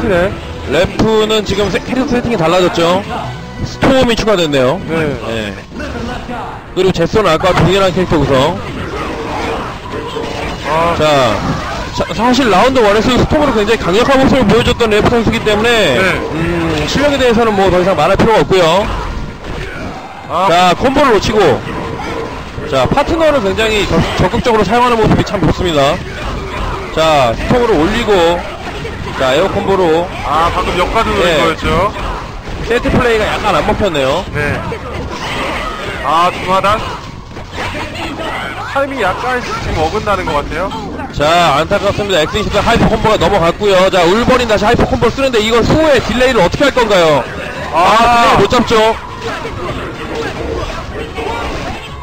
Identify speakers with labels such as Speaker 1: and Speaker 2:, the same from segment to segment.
Speaker 1: 센티넬.
Speaker 2: 래프는 지금 세- 캐릭터 세팅이 달라졌죠. 스톰이 추가됐네요.
Speaker 1: 네.
Speaker 2: 예. 그리고 제소는 아까 동일한 캐릭터 구성.
Speaker 1: 아,
Speaker 2: 자, 자, 사실 라운드 1에서 스톰으로 굉장히 강력한 모습을 보여줬던 래프 선수기 때문에
Speaker 1: 네.
Speaker 2: 음, 실력에 대해서는 뭐 더 이상 말할 필요가 없고요.
Speaker 1: 아,
Speaker 2: 자, 콤보를 놓치고 자, 파트너를 굉장히 적- 적극적으로 사용하는 모습이 참 좋습니다. 자, 스톰으로 올리고 자, 에어 콤보로
Speaker 1: 아, 방금 역가드 노린
Speaker 2: 네.
Speaker 1: 거였죠.
Speaker 2: 세트 플레이가 약간 안 먹혔네요.
Speaker 1: 네. 아, 중하단. 타이밍이 약간 지금 어긋나는 것 같아요.
Speaker 2: 자, 안타깝습니다. 엑스이시드 하이퍼 콤보가 넘어갔고요. 자, 울버린 다시 하이퍼 콤보를 쓰는데 이거 후에 딜레이를 어떻게 할 건가요? 아, 딜레이 못 잡죠?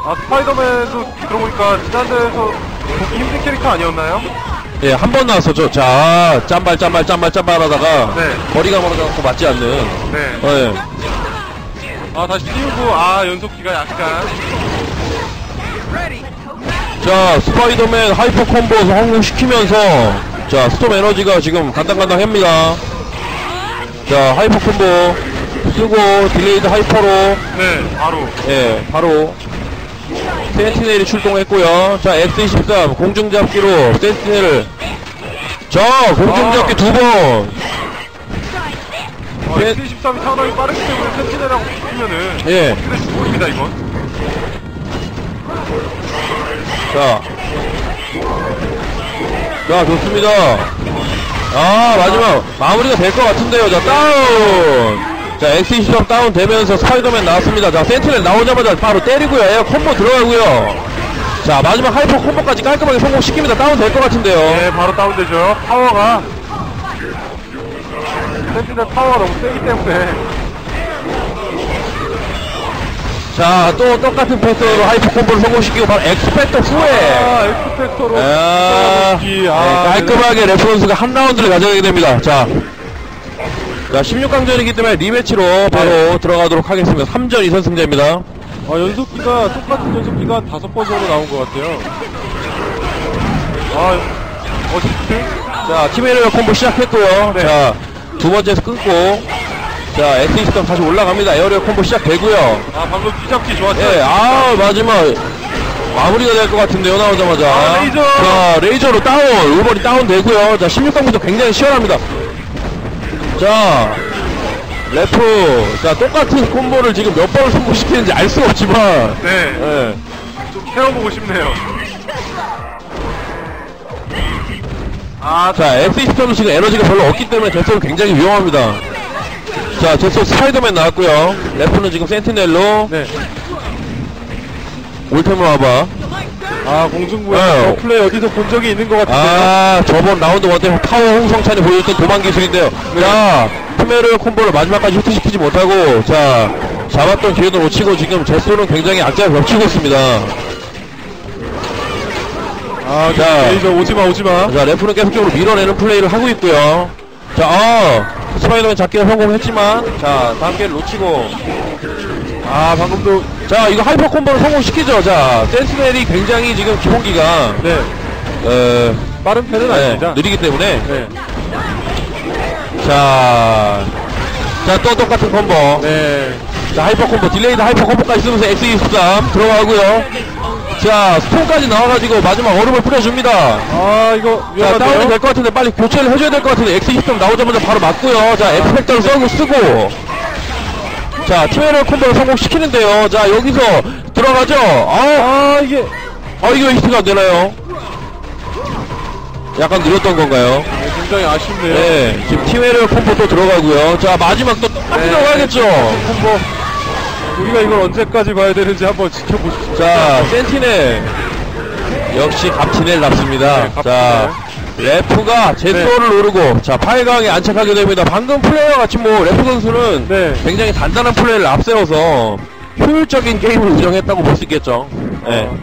Speaker 1: 아, 스파이더맨도 들어보니까 지난대에서 보기 힘든 캐릭터 아니었나요?
Speaker 2: 예, 한 번 나왔었죠. 자, 짬발, 짬발, 짬발, 짬발 하다가
Speaker 1: 네.
Speaker 2: 거리가 멀어져서 맞지 않는.
Speaker 1: 네.
Speaker 2: 예.
Speaker 1: 아, 다시 띄우고, 아, 연속기가 약간.
Speaker 2: 자, 스파이더맨 하이퍼 콤보 성공시키면서 자, 스톰 에너지가 지금 간당간당합니다. 자, 하이퍼 콤보 쓰고 딜레이드 하이퍼로
Speaker 1: 네, 바로.
Speaker 2: 예, 바로 센티넬이 출동했고요. 자, X23 공중잡기로 센티넬을 자, 공중잡기
Speaker 1: 아.
Speaker 2: 두 번.
Speaker 1: 어,
Speaker 2: 네.
Speaker 1: X23이 상당히 빠르기 때문에 센티넬하고 붙으면은.
Speaker 2: 예.
Speaker 1: 근데 죽어입니다, 이건.
Speaker 2: 자. 자, 좋습니다. 아, 마지막 마무리가 될 것 같은데요. 자, 다운. 자, X23 다운 되면서 스파이더맨 나왔습니다. 자, 센티넬 나오자마자 바로 때리고요. 에어 콤보 들어가고요. 자, 마지막 하이퍼 콤보까지 깔끔하게 성공시킵니다. 다운 될 것 같은데요.
Speaker 1: 네, 바로 다운되죠. 파워가. 센티넬 파워가 너무 세기 때문에.
Speaker 2: 자, 또 똑같은 패턴으로 하이퍼 콤보를 성공시키고 바로 엑스팩터 후에
Speaker 1: 아, 엑스팩터로.
Speaker 2: 아,
Speaker 1: 기
Speaker 2: 네,
Speaker 1: 아,
Speaker 2: 깔끔하게 레프 선수가 한 라운드를 가져가게 됩니다. 자, 자 16강전이기 때문에 리매치로 바로
Speaker 1: 네.
Speaker 2: 들어가도록 하겠습니다. 3전 2선 승제입니다.
Speaker 1: 아, 연속기가, 똑같은 연속기가 한 다섯 번 정도 나온 것 같아요. 아, 어시스트?
Speaker 2: 자, 팀에리어 콤보 시작했고요.
Speaker 1: 네.
Speaker 2: 자, 두 번째에서 끊고, 자, 에스이스턴 다시 올라갑니다. 에어리어 콤보 시작되고요.
Speaker 1: 아, 방금 뒤잡기 좋았죠?
Speaker 2: 예, 아, 마지막 마무리가 될 것 같은데요. 나오자마자.
Speaker 1: 아, 레이저!
Speaker 2: 자, 레이저로 다운, 울버리 다운 되고요. 자, 16강부터 굉장히 시원합니다. 자, 레프. 자, 똑같은 콤보를 지금 몇 번을 성공시키는지 알 수 없지만,
Speaker 1: 네.
Speaker 2: 예.
Speaker 1: 좀 채워보고 싶네요. 아,
Speaker 2: 자, 엑스이스턴은 지금 에너지가 별로 없기 때문에 제소는 굉장히 위험합니다. 자, 제소 스파이더맨 나왔고요. 레프는 지금 센티넬로
Speaker 1: 네.
Speaker 2: 올테모 와봐.
Speaker 1: 아, 공중부에
Speaker 2: 네.
Speaker 1: 저 플레이 어디서 본 적이 있는 것 같은데.
Speaker 2: 아, 저번 라운드 원때 파워 홍성찬이 보여줬던 도망 기술인데요. 자, 투메르 콤보를 마지막까지 히트시키지 못하고, 자, 잡았던 기회도 놓치고 지금 제소는 굉장히 악재가 겹치고 있습니다.
Speaker 1: 아,
Speaker 2: 자.
Speaker 1: 자, 레이저 오지마, 오지마.
Speaker 2: 자, 레프는 계속적으로 밀어내는 플레이를 하고 있고요. 자, 아, 스파이더맨 잡기는 성공했지만, 자, 다음 기회를 놓치고,
Speaker 1: 아, 방금도,
Speaker 2: 자, 이거 하이퍼 콤보를 성공시키죠. 자, 센티넬이 굉장히 지금 기본기가,
Speaker 1: 네.
Speaker 2: 어,
Speaker 1: 빠른 편은
Speaker 2: 네,
Speaker 1: 아닙니다.
Speaker 2: 느리기 때문에,
Speaker 1: 네.
Speaker 2: 자, 자, 또 똑같은 콤보.
Speaker 1: 네.
Speaker 2: 자, 하이퍼 콤보, 딜레이드 하이퍼 콤보까지 쓰면서 X23 들어가고요. 자, 스톤까지 나와가지고 마지막 얼음을 뿌려줍니다.
Speaker 1: 아, 이거,
Speaker 2: 자, 다운이? 될 것 같은데 빨리 교체를 해줘야 될 것 같은데 X23 나오자마자 바로 맞고요. 자, 엑스펙터를 써고 쓰고. 자, 티메럴 콤보를 성공시키는데요. 자, 여기서 들어가죠. 아,
Speaker 1: 아, 이게,
Speaker 2: 아, 이거 히트가 안 되나요? 약간 느렸던 건가요?
Speaker 1: 네, 굉장히 아쉽네요.
Speaker 2: 네, 지금 티메럴 콤보 또 들어가고요. 자, 마지막 또 똑같이
Speaker 1: 네.
Speaker 2: 들어가야겠죠.
Speaker 1: 콤보. 우리가 이걸 언제까지 봐야 되는지 한번 지켜보시죠.
Speaker 2: 자, 센티넬. 역시 갑티넬답습니다.
Speaker 1: 네, 갑티넬.
Speaker 2: 자, 레프가 제소를 노르고, 자, 8강에 안착하게 됩니다. 방금 플레이와 같이 뭐, 레프 선수는
Speaker 1: 네.
Speaker 2: 굉장히 단단한 플레이를 앞세워서 효율적인 게임을 운영했다고 볼 수 있겠죠. 네.
Speaker 1: 어,